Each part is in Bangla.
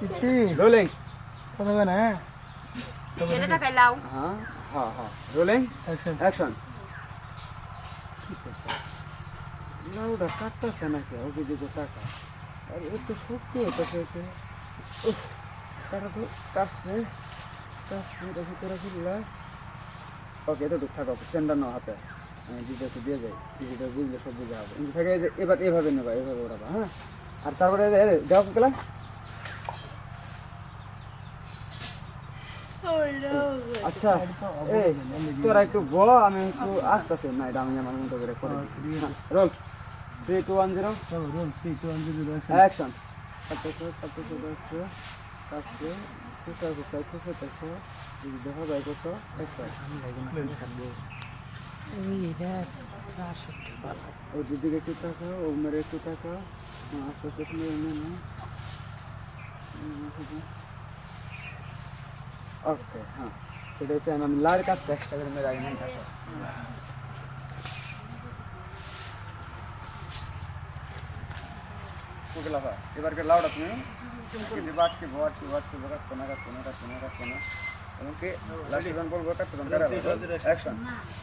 রোলিং কথা কয় না হ্যাঁ এনে তাকাই লাও হ্যাঁ হ্যাঁ হ্যাঁ রোলিং অ্যাকশন অ্যাকশন লাউডা কাটতেছে নাকি ওকে দিকে টাকা আর এ তো শক্তি হতেছে উফ কাটা তো কাটছে কাটছে এটা ভিতরে ফিরলা ওকে এটা ঠিক থাকো স্ট্যান্ডার নাও হাতে আমি দিতে দিয়ে যাই দিদিটা বুঝলে সব বুঝে হবে কিন্তু থাকে যে এবার এভাবে নেবা এভাবে ওড়াবা হ্যাঁ আর তারপরে এই যে, আচ্ছা এই তোরা একটু ব আমি একটু আসতেছে। না এটা আমি আমার মতো করে করে roll three two one zero roll three two one zero action খুশা খুশা ও দিদিকে একটু ও মেরে একটু আস্তে আস্তে শুনে ওকে হ্যাঁ সেটা হচ্ছে আমি লার কাজটা এক্সট্রা করে মেরে আগে নিয়ে আসো ওকে লাফা এবার কে লাউডা তুমি কি বিবাদ কি ভট কি ভট কি ভট কোনা কা কোনা কা কোনা কা কোনা এবং কি লাস্ট জন বলবো কাট তুমি করে অ্যাকশন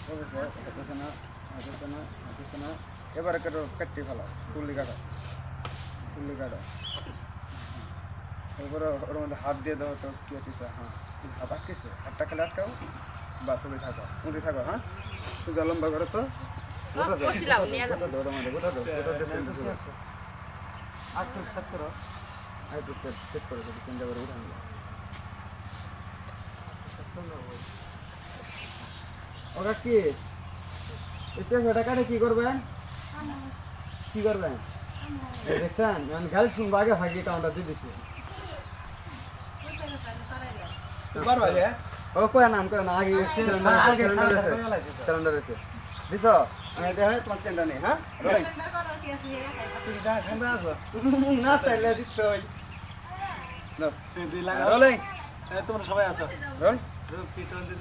হচ্ছে না হচ্ছে না হচ্ছে না এবারে কেটো কাটি ফেলা ফুললি কাটা ফুললি কাটা এরপরে ওর মধ্যে হাত দিয়ে দাও তো কি হচ্ছে হ্যাঁ হাত আটকেছে হাতটা খেলে আটকাও বাস উঠে থাকো উঠে থাকো হ্যাঁ সোজা লম্বা করো তো গোটা দাও বসিলাও নিয়ে যাবো গোটা দাও ওর মধ্যে গোটা দাও গোটা দাও আট ফুট সেট করো আট ফুট সেট সেট করে দেবো চিন্তা করে উঠান ওরা কি এটা সেটা কাটে কি করবেন কি করবেন এই দেখছেন আমি গাল শুনবো আগে ভাগিয়ে টাউনটা দিয়ে দিচ্ছি ও কয় নাম কয় না আগে সিলিন্ডার আছে দিছো আমি দেখা তোমার সিলিন্ডার নেই হ্যাঁ? না চাইলে দিতে দুই লাগা রোলিং তোমরা সবাই আছো। রোল।